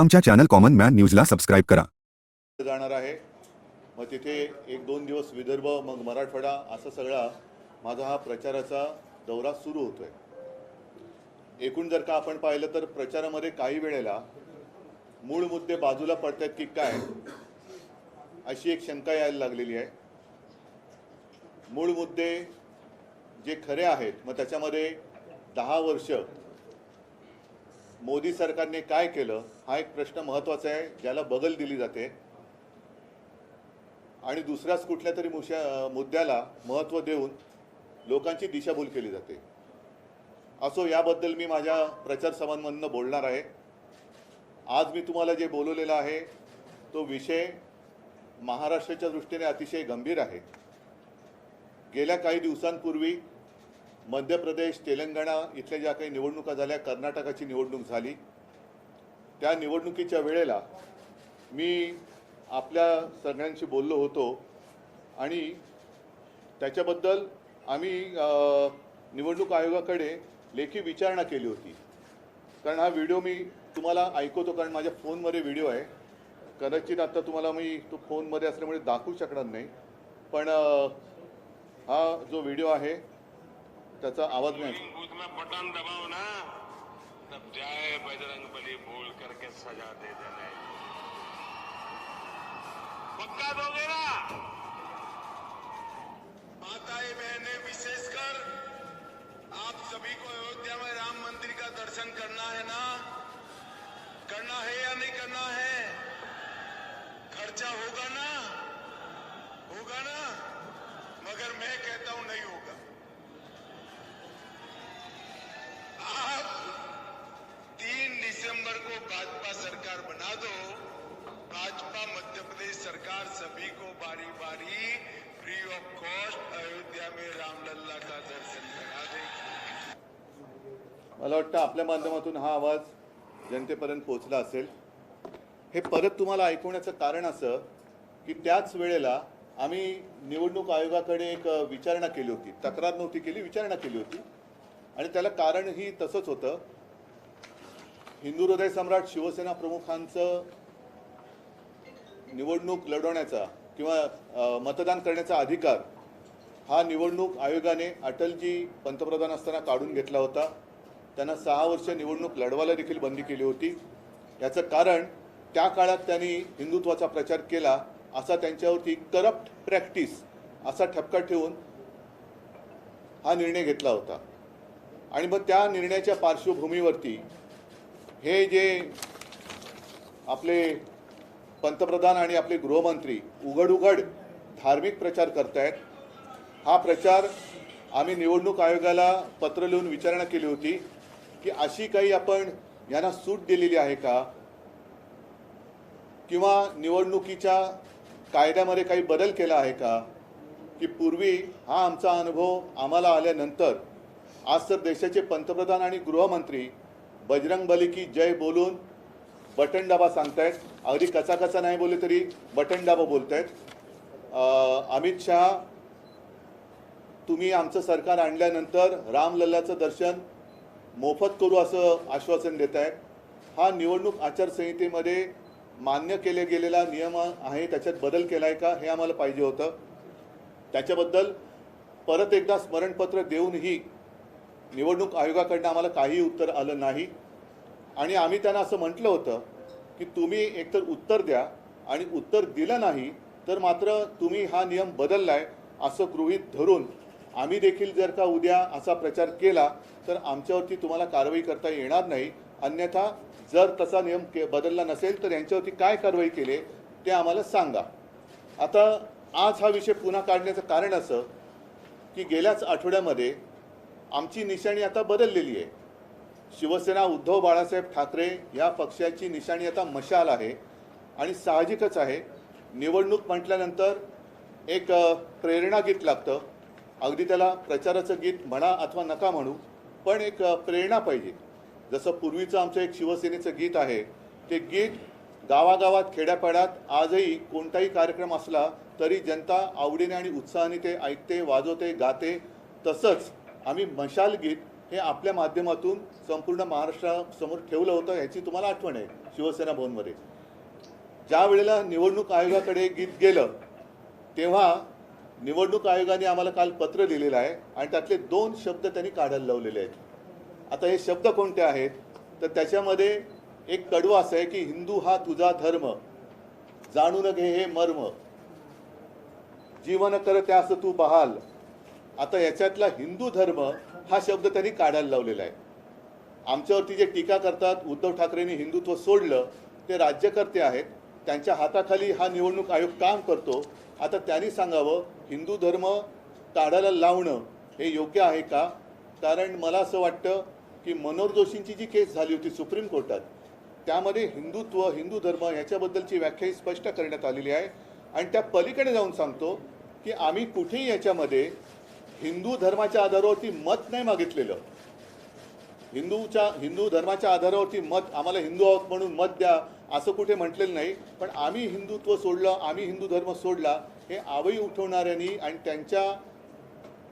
आमच्या channel common man न्यूजला subscribe करा. जाणार आहे. मग तिथे एक दोन दिवस विदर्भ मग मराठवाडा असा सगळा. माझा हा प्रचाराचा दौरा सुरू होतोय. एकूण जर का आपण पाहिलं तर प्रचारामध्ये काही वेळेला मूळ मुद्दे बाजूला पडत आहेत की काय अशी एक शंका यायला लागलेली आहे. मूळ मुद्दे जे खरे आहेत मग त्याच्यामध्ये दहा वर्ष मोदी सरकारने काय केलं हा एक प्रश्न महत्त्वाचा आहे ज्याला बगल दिली जाते. आणि दुसऱ्याच कुठल्या तरी मुश्या मुद्द्याला महत्त्व देऊन लोकांची दिशाभूल केली जाते. असो याबद्दल मी माझ्या प्रचारसभांमधनं बोलणार आहे. आज मी तुम्हाला जे बोलवलेलं आहे तो विषय महाराष्ट्राच्या दृष्टीने अतिशय गंभीर आहे. गेल्या काही दिवसांपूर्वी मध्य प्रदेश तेलंगणा इथल्या ज्या काही निवडणुका झाल्या कर्नाटकाची निवडणूक झाली. त्या निवडणुकीच्या वेळेला मी आपल्या सगळ्यांशी बोललो होतो आणि त्याच्याबद्दल आम्ही निवडणूक आयोगाकडे लेखी विचारणा केली होती. कारण हा व्हिडिओ मी तुम्हाला ऐकवतो कारण माझ्या फोनमध्ये व्हिडिओ आहे. कदाचित आता तुम्हाला मी तो फोनमध्ये असल्यामुळे दाखवू शकणार नाही. पण हा जो व्हिडिओ आहे त्याचा आवाज नाही. में बटन दबाव ना. तब जाए बजरंग बली बोल करके सजा दे देने पक्का दोगे ना? मला वाटतं आपल्या माध्यमातून हा आवाज जनतेपर्यंत पोचला असेल. हे परत तुम्हाला ऐकवण्याचं कारण असं की त्याच वेळेला आम्ही निवडणूक आयोगाकडे एक विचारणा केली होती. तक्रार नव्हती केली विचारणा केली होती. आणि त्याला कारणही तसंच होतं. हिंदू हृदय सम्राट शिवसेना प्रमुखांचं निवडणूक लढवण्याचा किंवा मतदान करण्याचा अधिकार हा निवडणूक आयोगाने अटलजी पंतप्रधान असताना काढून घेतला होता. त्यांना सहा वर्ष निवडणूक लढवायला देखील बंदी केली होती. याचं कारण त्या काळात त्यांनी हिंदुत्वाचा प्रचार केला असा त्यांच्यावरती करप्ट प्रॅक्टिस असा ठपका ठेवून हा निर्णय घेतला होता. आणि मग त्या निर्णयाच्या पार्श्वभूमीवरती हे जे आपले पंतप्रधान आणि आपले गृहमंत्री उघड उघड धार्मिक प्रचार करतायत हा प्रचार आम्ही निवडणूक आयोगाला पत्र लिहून विचारणा केली होती. की अशी काही आपण यांना सूट दिलेली आहे का? किंवा निवडणुकीच्या कायद्यामध्ये काही बदल केला आहे का? की पूर्वी हा आमचा अनुभव आम्हाला आल्यानंतर आज तर देशाचे पंतप्रधान आणि गृहमंत्री बजरंग बली की जय बोलून बटन डाबा सांगतायत. अगदी कचा नाही बोलले तरी बटन डाबा बोलतायत. अमित शहा तुम्ही आमचं सरकार आणल्यानंतर रामलल्लाचं दर्शन मोफत करू असं आश्वासन देत आहेत. हा निवडणूक आचारसंहितेमध्ये मान्य केले गेलेला नियम आहे त्याच्यात बदल केला आहे का हे आम्हाला पाहिजे होतं. त्याच्याबद्दल परत एकदा स्मरणपत्र देऊनही निवडणूक आयोगाकडनं आम्हाला काही उत्तर आलं नाही. आणि आम्ही त्यांना असं म्हटलं होतं की तुम्ही एकतर उत्तर द्या आणि उत्तर दिलं नाही तर मात्र तुम्ही हा नियम बदलला आहे असं गृहीत धरून आम्ही देखील जर का उद्या असा प्रचार केला तर आमच्यावरती तुम्हाला कारवाई करता येणार नाही. अन्यथा जर तसा नियम के बदलला नसेल तर यांच्यावरती काय कारवाई केले ते आम्हाला सांगा. आता आज हा विषय पुन्हा काढण्याचं कारण असं की गेल्याच आठवड्यामध्ये आमची निशाणी आता बदललेली आहे. शिवसेना उद्धव बाळासाहेब ठाकरे या पक्षाची निशाणी आता मशाल आहे आणि साहजिकच आहे. निवडणूक म्हटल्यानंतर एक प्रेरणागीत प्रेरणा गीत लागतं. अगदी त्याला प्रचाराचं गीत म्हणा अथवा नका म्हणू पण एक प्रेरणा पाहिजे. जसं पूर्वीचं आमचं एक शिवसेनेचं गीत आहे ते गीत गावागावात खेड्यापाड्यात आजही कोणताही कार्यक्रम असला तरी जनता आवडीने आणि उत्साहाने ते ऐकते वाजवते गाते. तसंच आम्ही मशाल गीत हे आपल्या माध्यमातून संपूर्ण महाराष्ट्रासमोर ठेवलं होतं ह्याची तुम्हाला आठवण आहे शिवसेना भवनमध्ये. ज्या वेळेला निवडणूक आयोगाकडे गीत गेलं तेव्हा निवडणूक आयोगाने आम्हाला काल पत्र लिहिलेलं आहे आणि त्यातले दोन शब्द त्यांनी काढायला लावलेले आहेत. आता हे शब्द कोणते आहेत? तर त्याच्यामध्ये एक कडवं असं आहे की हिंदू हा तुझा धर्म जाणून घे हे मर्म जीवन कर त्यास तू बहाल. आता याच्यातला हिंदू धर्म हा शब्द त्यांनी काढायला लावलेला आहे. आमच्यावरती जे टीका करतात उद्धव ठाकरेंनी हिंदुत्व सोडलं ते राज्यकर्ते आहेत त्यांच्या हाताखाली हा निवडणूक आयोग काम करतो आता त्यांनी सांगावं हिंदू धर्म काढायला लावणं हे योग्य आहे का? कारण मला असं वाटतं की मनोहर जोशींची जी केस झाली होती सुप्रीम कोर्टात त्यामध्ये हिंदुत्व हिंदू धर्म याच्याबद्दलची व्याख्या ही स्पष्ट करण्यात आलेली आहे. आणि त्या पलीकडे जाऊन सांगतो की आम्ही कुठेही याच्यामध्ये हिंदू धर्माच्या आधारावरती मत नाही मागितलेलं. हिंदूच्या हिंदू धर्माच्या आधारावरती मत आम्हाला हिंदू आहोत म्हणून मत द्या असं कुठे म्हटलेलं नाही पण आम्ही हिंदुत्व सोडलं आम्ही हिंदू धर्म सोडला हे आवई उठवणाऱ्यांनी आणि त्यांच्या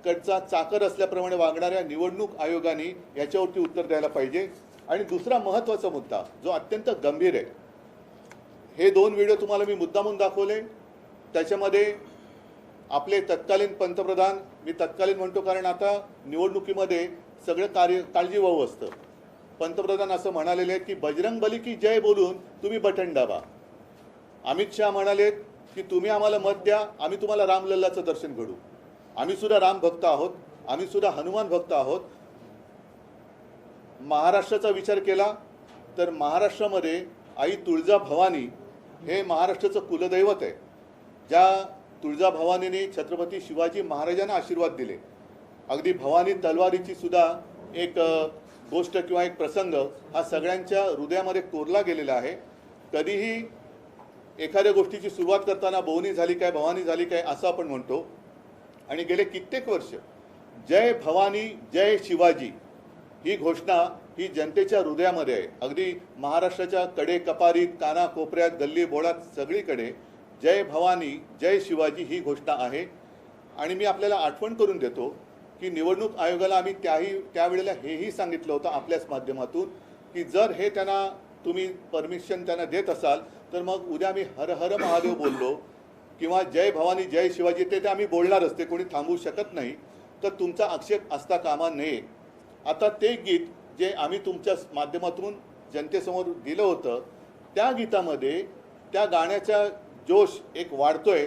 कडचा चाकर असल्याप्रमाणे वागणाऱ्या निवडणूक आयोगाने याच्यावरती उत्तर द्यायला पाहिजे. आणि दुसरा महत्त्वाचा मुद्दा जो अत्यंत गंभीर आहे हे दोन व्हिडिओ तुम्हाला मी मुद्दामून दाखवले. त्याच्यामध्ये आपले तत्कालीन पंतप्रधान मी तत्कालीन म्हणतो कारण आता निवडणुकीमध्ये सगळं कार्य काळजीवाहू असतं. पंतप्रधान असं म्हणालेले आहेत की बजरंग बली की जय बोलून तुम्ही बटन दाबा. अमित शहा म्हणालेत की तुम्ही आम्हाला मत द्या आम्ही तुम्हाला रामलल्लाचं दर्शन घडू आम्ही सुद्धा राम भक्त आहोत आम्ही सुद्धा हनुमान भक्त आहोत. महाराष्ट्राचा विचार केला तर महाराष्ट्रामध्ये आई तुळजा भवानी हे महाराष्ट्राचं कुलदैवत आहे. ज्या तुळजा भवानीने छत्रपती शिवाजी महाराजांना आशीर्वाद दिले. अगदी भवानी तलवारीची सुद्धा एक गोष्ट किंवा एक प्रसंग हा सगळ्यांच्या हृदयामध्ये कोरला गेलेला आहे. कधीही एखाद्या गोष्टीची सुरुवात करताना भवनी झाली काय भवानी झाली काय असं आपण म्हणतो. आणि गेले कित्येक वर्ष जय भवानी जय शिवाजी ही घोषणा ही जनतेच्या हृदयामध्ये आहे. अगदी महाराष्ट्राच्या कडे कपारीत काना कोपऱ्यात गल्ली बोळात सगळीकडे जय भवानी जय शिवाजी ही घोषणा आहे. आणि मी आपल्याला आठवण करून देतो की निवडणूक आयोगाला आम्ही त्याही त्यावेळेला हेही सांगितलं होतं आपल्याच माध्यमातून की जर हे त्यांना तुम्ही परमिशन त्यांना देत असाल तर मग उद्या आम्ही हर हर महादेव बोललो किंवा जय भवानी जय शिवाजी ते ते आम्ही बोलणारच ते कोणी थांबवू शकत नाही. तर तुमचा आक्षेप असता कामा नये. आता ते गीत जे आम्ही तुमच्या माध्यमातून जनतेसमोर दिलं होतं त्या गीतामध्ये त्या गाण्याचा जोश एक वाढतोय.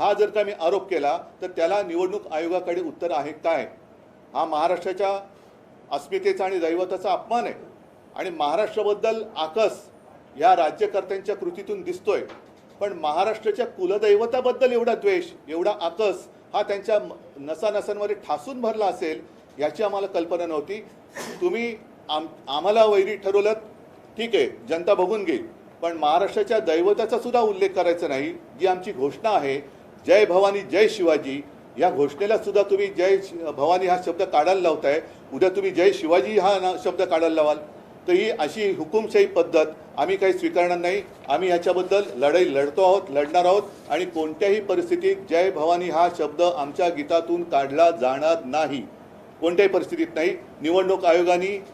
हा जर का मी आरोप केला तर त्याला निवडणूक आयोगाकडे उत्तर आहे काय? हा महाराष्ट्राच्या अस्मितेचा आणि दैवताचा अपमान आहे. आणि महाराष्ट्राबद्दल आकस ह्या राज्यकर्त्यांच्या कृतीतून दिसतोय. पण महाराष्ट्राच्या कुलदैवताबद्दल एवढा द्वेष एवढा आकस हा त्यांच्या म- नसानसांमध्ये ठासून भरला असेल याची आम्हाला कल्पना नव्हती. तुम्ही आम आम्हाला वैरी ठरवलं ठीक आहे जनता बघून घेईल पण महाराष्ट्राच्या दैवताचा सुद्धा उल्लेख करायचा नाही जी आमची घोषणा आहे जय भवानी जय शिवाजी. या घोषणेला सुद्धा तुम्ही जय भवानी हा शब्द काढायला लावताय. उद्या तुम्ही जय शिवाजी हा ना- शब्द काढायला लावाल. तर ही अशी हुकुमशाही पद्धत आम्ही काही स्वीकारणार नाही. आम्ही याच्याबद्दल लढाई लढतो आहोत लढणार आहोत आणि कोणत्याही परिस्थितीत जय भवानी हा शब्द आमच्या गीतातून काढला जाणार नाही. कोणत्याही परिस्थितीत नाही. निवडणूक आयोगाने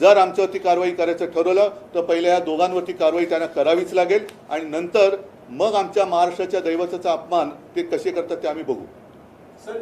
जर आमच्यावरती कारवाई करायचं ठरवलं तर पहिल्या या दोघांवरती कारवाई त्यांना करावीच लागेल. आणि नंतर मग आमच्या महाराष्ट्राच्या दैवताचा अपमान ते कसे करतात ते आम्ही बघू. सर